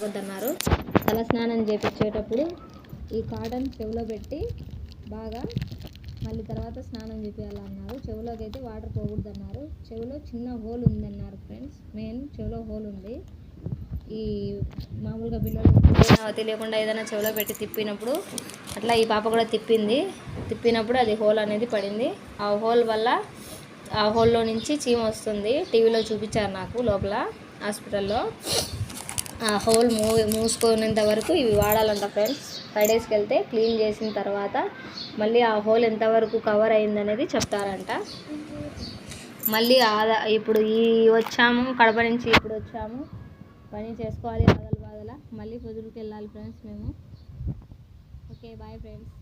తాగొద్దన్నారు. తల స్నానం చేపించేటప్పుడు ఈ కాటన్ చెవిలో పెట్టి బాగా మళ్ళీ తర్వాత స్నానం చేపించాలన్నారు చెవిలోకి అయితే వాటర్ పోకూడదన్నారు. చెవిలో చిన్న హోల్ ఉందన్నారు ఫ్రెండ్స్. మెయిన్ చెవిలో హోల్ ఉంది. ఈ మామూలుగా పిల్లలు తెలియకుండా ఏదైనా చెవిలో పెట్టి తిప్పినప్పుడు అట్లా ఈ పాప కూడా తిప్పింది. తిప్పినప్పుడు అది హోల్ అనేది పడింది. ఆ హోల్ వల్ల ఆ హోల్లో నుంచి చీమ వస్తుంది. టీవీలో చూపించారు నాకు లోపల హాస్పిటల్లో. హోల్ మూ మూసుకునేంత వరకు ఇవి వాడాలంట ఫ్రెండ్స్. ఫైవ్ డేస్కి వెళ్తే క్లీన్ చేసిన తర్వాత మళ్ళీ ఆ హోల్ ఎంతవరకు కవర్ అయిందనేది చెప్తారంట. మళ్ళీ ఆదా ఇప్పుడు ఈ వచ్చాము కడప నుంచి ఇప్పుడు వచ్చాము. పని చేసుకోవాలి ఆదల బాధల మళ్ళీ పొద్దుడికి వెళ్ళాలి ఫ్రెండ్స్ మేము. Okay bye friends